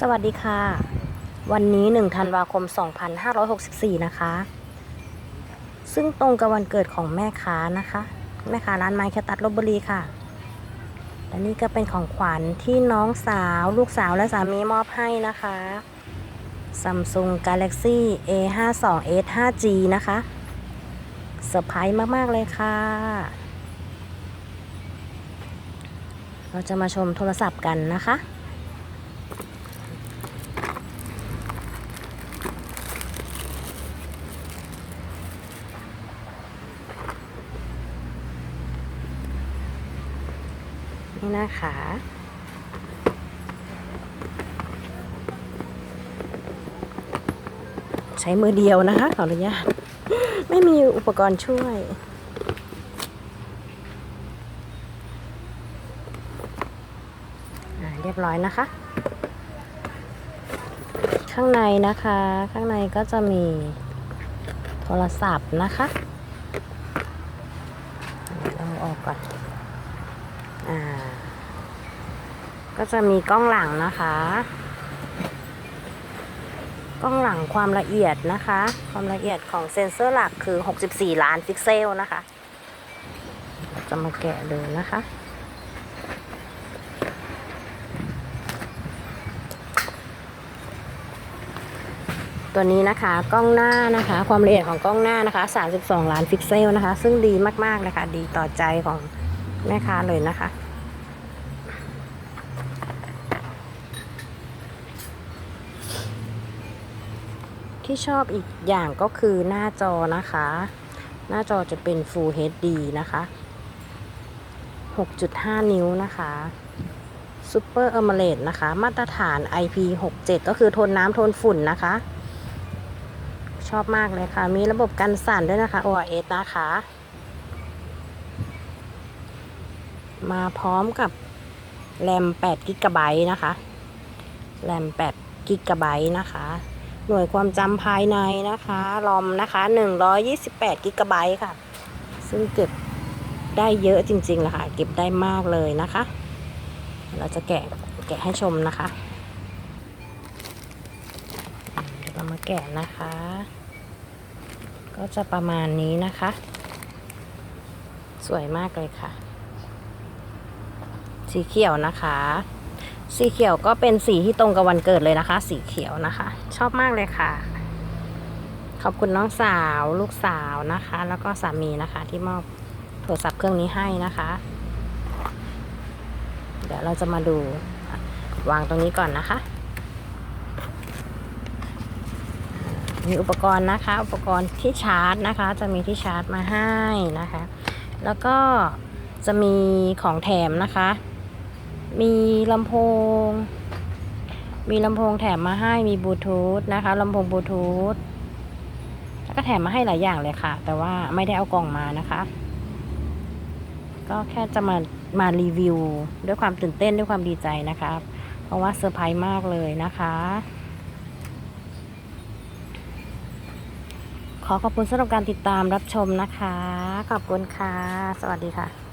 สวัสดีค่ะ วันนี้1ธันวาคม 2564 นะคะ ซึ่งตรงกับวันเกิดของแม่ค้านะคะ แม่ค้าร้านไม้แคตัดลบบุรีค่ะ และนี่ก็เป็นของขวัญที่น้องสาว ลูกสาวและสามีมอบให้นะคะ Samsung Galaxy A52s 5G นะคะเซอร์ไพรส์มาก ๆ เลยค่ะ เราจะมาชมโทรศัพท์กันนะคะ นี่นะคะ ใช้มือเดียวนะคะขออนุญาตไม่มีอุปกรณ์ช่วยเรียบร้อยนะคะ ข้างในนะคะ ข้างในก็จะมีโทรศัพท์นะคะ เอาออกก่อน ก็จะมีกล้องหลังนะคะ กล้องหลังความละเอียดนะคะ ความละเอียดของเซ็นเซอร์หลักคือ 64 ล้านพิกเซลนะคะ จะมาแกะดูนะคะตัวนี้นะคะกล้องหน้านะคะ ความละเอียดของกล้องหน้านะคะ 32 ล้านพิกเซลนะคะ ซึ่งดีมากๆนะคะ ดีต่อใจของ แม่ค้าเลยนะคะ ที่ชอบอีกอย่างก็คือหน้าจอนะคะ หน้าจอจะเป็น Full HD นะคะ 6.5 นิ้วนะคะ Super AMOLED นะคะ มาตรฐาน IP67 ก็คือทนน้ำทนฝุ่นนะคะ ชอบมากเลยค่ะ มีระบบกันสั่นด้วยนะคะ OIS นะคะ มาพร้อมกับแรม8 g b นะคะ แรม8 g b นะคะ หน่วยความจำภายในนะคะรอมนะคะ 128 g b ค่ะ ซึ่งเก็บได้เยอะจริงๆเลยค่ะ เก็บได้มากเลยนะคะ เราจะแกะแกะให้ชมนะคะ เรามาแกะนะคะ ก็จะประมาณนี้นะคะ สวยมากเลยค่ะ สีเขียวนะคะ สีเขียวก็เป็นสีที่ตรงกับวันเกิดเลยนะคะ สีเขียวนะคะ ชอบมากเลยค่ะ ขอบคุณน้องสาวลูกสาวนะคะ แล้วก็สามีนะคะ ที่มอบโทรศัพท์เครื่องนี้ให้นะคะ เดี๋ยวเราจะมาดูวางตรงนี้ก่อนนะคะ มีอุปกรณ์นะคะ อุปกรณ์ที่ชาร์จนะคะ จะมีที่ชาร์จมาให้นะคะ แล้วก็จะมีของแถมนะคะ มีลำโพง มีลำโพงแถมมาให้มีบลูทูธนะคะลำโพงบลูทูธแล้วก็แถมมาให้หลายอย่างเลยค่ะ แต่ว่าไม่ได้เอากล่องมานะคะ ก็แค่จะมามารีวิว ด้วยความตื่นเต้นด้วยความดีใจนะคะเพราะว่าเซอร์ไพรส์มากเลยนะคะ ขอขอบคุณสำหรับการติดตามรับชมนะคะ ขอบคุณค่ะ สวัสดีค่ะ